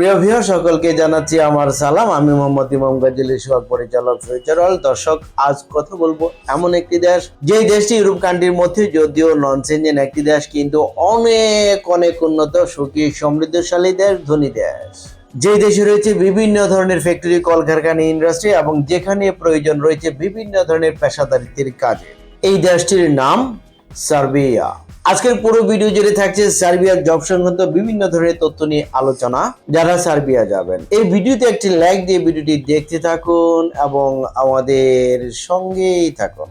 প্রিয় ভিউ সকলকে জানাচ্ছি আমার সালাম। আমি মোহাম্মদ ইমাম গাজিল সোহাগ পরিচালক ফিউচারাল দর্শক, আজ কথা বলব এমন একটি দেশ, যেই দেশটি ইউরোপ কান্ট্রির মধ্যে যদিও নন চেঞ্জেন একটি দেশ, কিন্তু অনেক অনেক উন্নত, সুখী, সমৃদ্ধশালী দেশ, ধনী দেশ। যে দেশে রয়েছে বিভিন্ন ধরনের ফ্যাক্টরি কলকারখানা ইন্ডাস্ট্রি এবং যেখানে প্রয়োজন রয়েছে বিভিন্ন ধরনের পেশাদারিত্বের কাজে। এই দেশটির নাম সার্বিয়া। আজকের পুরো ভিডিও জুড়ে থাকছে সার্বিয়ার জব সংক্রান্ত বিভিন্ন ধরনের তথ্য নিয়ে আলোচনা। যারা সার্বিয়া যাবেন, এই ভিডিওতে একটি লাইক দিয়ে ভিডিওটি দেখতে থাকুন এবং আমাদের সঙ্গেই থাকুন।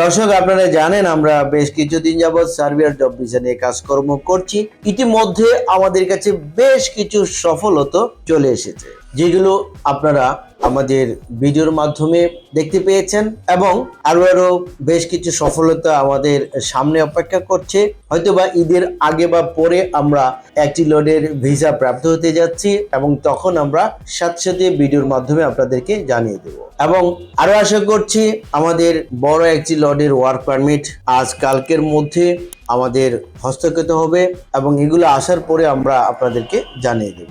দর্শক, আপনারা জানেন আমরা বেশ কিছুদিন যাবৎ সার্বিয়ার জব ভিসা নিয়ে কাজকর্ম করছি। ইতিমধ্যে আমাদের কাছে বেশ কিছু সফলতা চলে এসেছে, যেগুলো আপনারা আমাদের ভিডিওর মাধ্যমে দেখতে পেয়েছেন এবং আরও আরও বেশ কিছু সফলতা আমাদের সামনে অপেক্ষা করছে। হয়তোবা ঈদের আগে বা পরে আমরা একটি লোডের ভিসা প্রাপ্ত হতে যাচ্ছি এবং তখন আমরা সাথে সাথে ভিডিওর মাধ্যমে আপনাদেরকে জানিয়ে দেব। এবং আরও আশা করছি আমাদের বড় একটি লডের ওয়ার্ক পারমিট আজ কালকের মধ্যে আমাদের হস্তক্ষেত হবে এবং এগুলো আসার পরে আমরা আপনাদেরকে জানিয়ে দেব।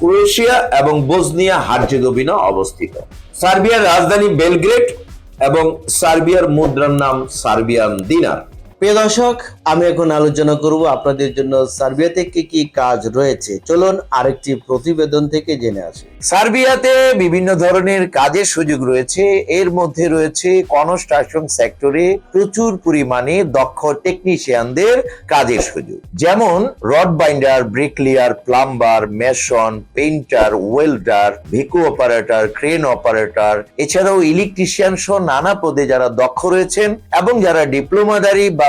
ক্রোয়েশিয়া এবং বোসনিয়া হার্জেগোভিনা অবস্থিত। সার্বিয়ার রাজধানী বেলগ্রেড এবং সার্বিয়ার মুদ্রার নাম সার্বিয়ান দিনার। প্রিয় দর্শক, আমি এখন আলোচনা করব আপনাদের জন্য সার্বিয়াতে কি কি কাজ রয়েছে। চলুন আরেকটি প্রতিবেদন থেকে জেনে আসি। সার্বিয়াতে বিভিন্ন ধরনের কাজের সুযোগ রয়েছে। এর মধ্যে রয়েছে কনস্ট্রাকশন সেক্টরে প্রচুর পরিমাণে দক্ষ টেকনিশিয়ানদের কাজের সুযোগ। যেমন rod binder, bricklayer, plumber, mason, painter, welder, ভিকো operator, crane operator. এছাড়াও ইলেকট্রিশিয়ান সহ নানা পদে যারা দক্ষ রয়েছেন এবং যারা ডিপ্লোমাদারি বা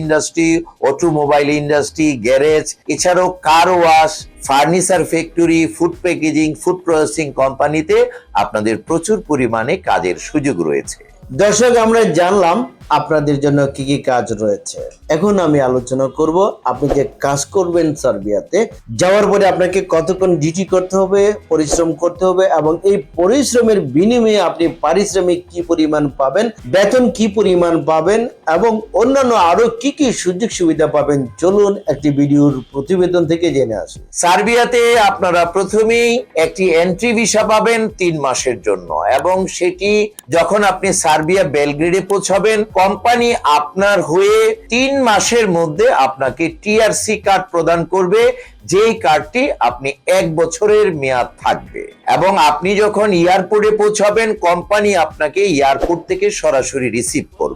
industry automobile industry garage এছাড়াও car wash furniture factory food packaging food processing কোম্পানিতে আপনাদের প্রচুর পরিমাণে কাজের সুযোগ রয়েছে। দর্শক, আমরা জানলাম আপনাদের জন্য কি কি কাজ রয়েছে? এখন আমি আলোচনা করব, আপনি যে কাজ করবেন সার্বিয়াতে, যাওয়ার পরে আপনাকে কতক্ষণ ডিউটি করতে হবে, পরিশ্রম করতে হবে এবং এই পরিশ্রমের বিনিময়ে আপনি পারিশ্রমিক কি পরিমাণ পাবেন, বেতন কি পরিমাণ পাবেন এবং অন্যান্য আরও কি কি সুযোগ সুবিধা পাবেন, চলুন একটি ভিডিওর প্রতিবেদন থেকে জেনে আসুন সার্বিয়াতে আপনারা প্রথমেই একটি এন্ট্রি ভিসা পাবেন তিন মাসের জন্য এবং সেটি যখন আপনি সার্বিয়া বেলগ্রেডে পৌঁছাবেন কোম্পানি আপনার হয়ে তিন মাসের মধ্যে আপনাকে টিআরসি কার্ড প্রদান করবে, যেই কার্ডটি আপনি এক বছরের মেয়াদ থাকবে। এবং আপনি যখন এয়ারপোর্টে পৌঁছাবেন কোম্পানি আপনাকে এয়ারপোর্ট থেকে সরাসরি রিসিভ করবে।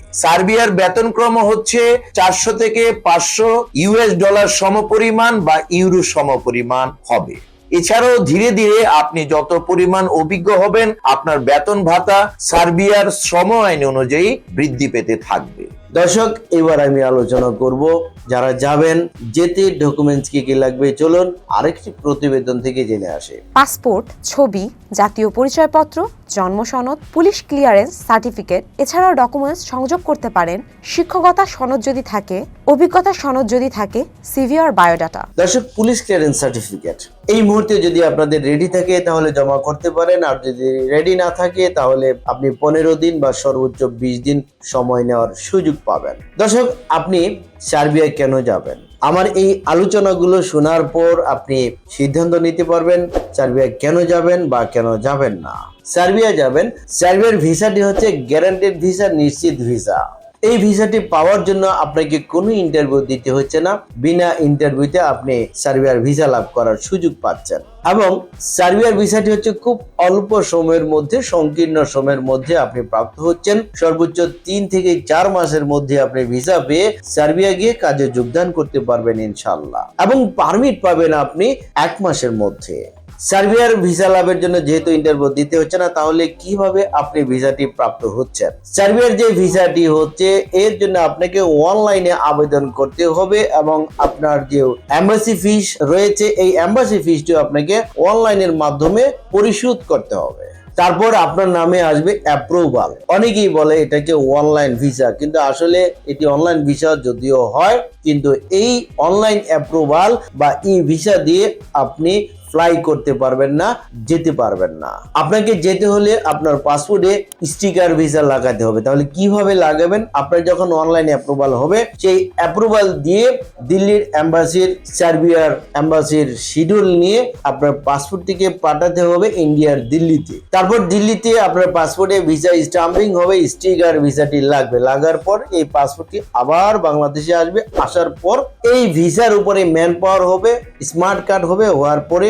সার্বিয়ার বেতনক্রম হচ্ছে চারশো থেকে পাঁচশো ইউএস ডলার সমপরিমাণ বা ইউরো সমপরিমাণ হবে। এছাড়াও ধীরে ধীরে আপনি যত পরিমাণ অভিজ্ঞ হবেন, আপনার বেতন ভাতা সার্বিয়ার শ্রম আইন অনুযায়ী বৃদ্ধি পেতে থাকবে। দর্শক এবার আমি আলোচনা করব যারা যাবেন যেতে ডকুমেন্টস কি কি লাগবে চলুন আরেকটি প্রতিবেদন থেকে জেনে আসে। পাসপোর্ট ছবি জাতীয় পরিচয়পত্র জন্ম সনদ পুলিশ ক্লিয়ারেন্স সার্টিফিকেট এছাড়াও ডকুমেন্টস সংযোগ করতে পারেন শিক্ষকতা সনদ যদি থাকে অভিজ্ঞতা সনদ যদি থাকে সিভি আর বায়োডাটা দর্শক পুলিশ ক্লিয়ারেন্স সার্টিফিকেট এই মুহূর্তে যদি আপনাদের রেডি থাকে, তাহলে জমা করতে পারেন। আর যদি রেডি না থাকে, তাহলে আপনি পনেরো দিন বা সর্বোচ্চ বিশ দিন সময় নেওয়ার সুযোগ পাবেন। দর্শক, আপনি সার্বিয়ায় কেন যাবেন? আমার এই আলোচনাগুলো শোনার পর আপনি সিদ্ধান্ত নিতে পারবেন সার্বিয়া কেন যাবেন বা কেন যাবেন না। সার্বিয়া যাবেন। সার্বিয়ার ভিসাটি হচ্ছে গ্যারান্টেড ভিসা নিশ্চিত ভিসা এই ভিসাটি পাওয়ার জন্য আপনাকে কোনো ইন্টারভিউ দিতে হচ্ছে না। বিনা ইন্টারভিউতে আপনি সার্বিয়ার ভিসা লাভ করার সুযোগ পাচ্ছেন। এবং সার্বিয়ার ভিসাটি হচ্ছে খুব অল্প সময়ের মধ্যে, সংকীর্ণ সময়ের মধ্যে আপনি প্রাপ্ত হচ্ছেন। সর্বোচ্চ তিন থেকে চার মাসের মধ্যে আপনি ভিসা পেয়ে সার্বিয়া গিয়ে কাজে যোগদান করতে পারবেন ইনশাল্লাহ এবং পারমিট পাবেন আপনি এক মাসের মধ্যে। সার্বিয়ার ভিসা লাভের জন্য যেহেতু ইন্টারভিউ দিতে হচ্ছে না, তাহলে কীভাবে আপনি ভিসাটি প্রাপ্ত হচ্ছেন? সার্বিয়ার যে ভিসাটি হচ্ছে, এর জন্য আপনাকে অনলাইনে আবেদন করতে হবে এবং আপনার যে এম্বাসি ফিস রয়েছে, এই এম্বাসি ফিসটি আপনাকে অনলাইনের মাধ্যমে পরিশোধ করতে হবে। তারপর আপনার নামে আসবে অ্যাপ্রুভাল অনেকেই বলে এটাকে অনলাইন ভিসা কিন্তু আসলে এটি অনলাইন ভিসা যদিও হয়, কিন্তু এই অনলাইন অ্যাপ্রুভাল বা ই ভিসা দিয়ে আপনি ফ্লাই করতে পারবেন না, যেতে পারবেন না। আপনাকে যেতে হলে আপনার পাসপোর্টে স্টিকার ভিসা লাগাতে হবে। তাহলে কীভাবে লাগাবেন? আপনার যখন অনলাইন অ্যাপ্রুভাল হবে, সেই অ্যাপ্রুভাল দিয়ে দিল্লির অ্যাম্বাসির সার্বিয়ার অ্যাম্বাসির শিডিউল নিয়ে আপনার পাসপোর্টটিকে পাঠাতে হবে ইন্ডিয়ার দিল্লিতে। তারপর দিল্লিতে আপনার পাসপোর্টে ভিসা স্টাম্পিং হবে স্টিকার ভিসাটি লাগবে। লাগার পর এই পাসপোর্টটি আবার বাংলাদেশে আসবে। আসার পর এই ভিসার উপরে ম্যান পাওয়ার হবে স্মার্ট কার্ড হবে, হওয়ার পরে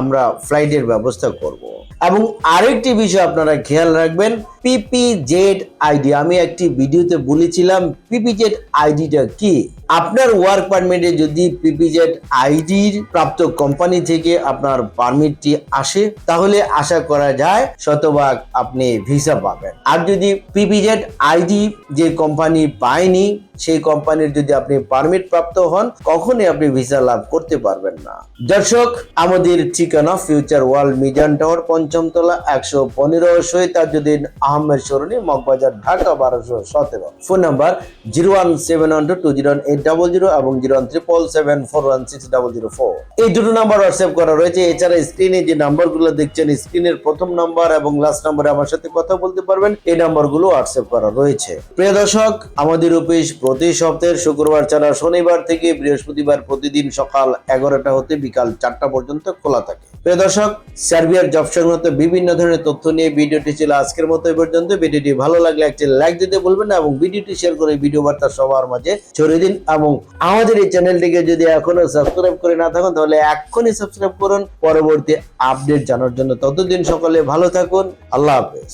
আমরা ফ্লাইটের ব্যবস্থা করব। এবং আরেকটি বিষয় আপনারা খেয়াল রাখবেন পিপিজেড আইডি আমি একটি ভিডিওতে বলেছিলাম পিপিজেড আইডিটা কি? আপনার ওয়ার্ক পারমিটে যদি পিপিজেড আইডির প্রাপ্ত কোম্পানি থেকে আপনার পারমিটটি আসে, তাহলে আশা করা যায় শতভাগ আপনি ভিসা পাবেন। আর যদি পিপিজেড আইডি যে কোম্পানি পায়নি, সেই কোম্পানির যদি আপনি পারমিট প্রাপ্ত হন, কখনই আপনি ভিসা লাভ করতে পারবেন না। দর্শক, আমাদের ঠিকানা ফিউচার ওয়ার্ল্ড মিডিয়ান টাওয়ার পঞ্চম তলা একশো পনেরো শহীদ তাজুদ্দিন আহমেদ সরণি, মগবাজার, ঢাকা বারোশো সতেরো। Phone number zero one seven one two zero eight double zero এবং zero one triple seven four one six double zero four. এই দুটো নাম্বার হোয়াটসঅ্যাপ করা রয়েছে। এছাড়া স্ক্রিনে যে নাম্বারগুলো দেখছেন, স্ক্রিনের প্রথম নাম্বার এবং লাস্ট নাম্বারে আমার সাথে কথা বলতে পারবেন। এই নাম্বারগুলো হোয়াটসঅ্যাপ করা রয়েছে। প্রিয় দর্শক, আমাদের অফিস প্রতি সপ্তাহের শুক্রবার ছাড়া শনিবার থেকে বৃহস্পতিবার প্রতিদিন সকাল এগারোটা হতে বিকাল চারটা পর্যন্ত খোলা থাকে। প্রিয় দর্শক, সার্বিয়ার জব সংক্রান্ত বিভিন্ন ধরনের তথ্য নিয়ে ভিডিওটি ছিল আজকের মতো এ পর্যন্ত। ভিডিওটি ভালো লাগলে একটি লাইক দিতে বলবেন এবং ভিডিওটি শেয়ার করে ভিডিও বার্তা সবার মাঝে ছড়িয়ে দিন এবং আমাদের এই চ্যানেলটিকে যদি এখনও সাবস্ক্রাইব করে না থাকুন, তাহলে এখনই সাবস্ক্রাইব করুন। পরবর্তী আপডেট জানার জন্য ততদিন সকলে ভালো থাকুন। আল্লাহ হাফেজ।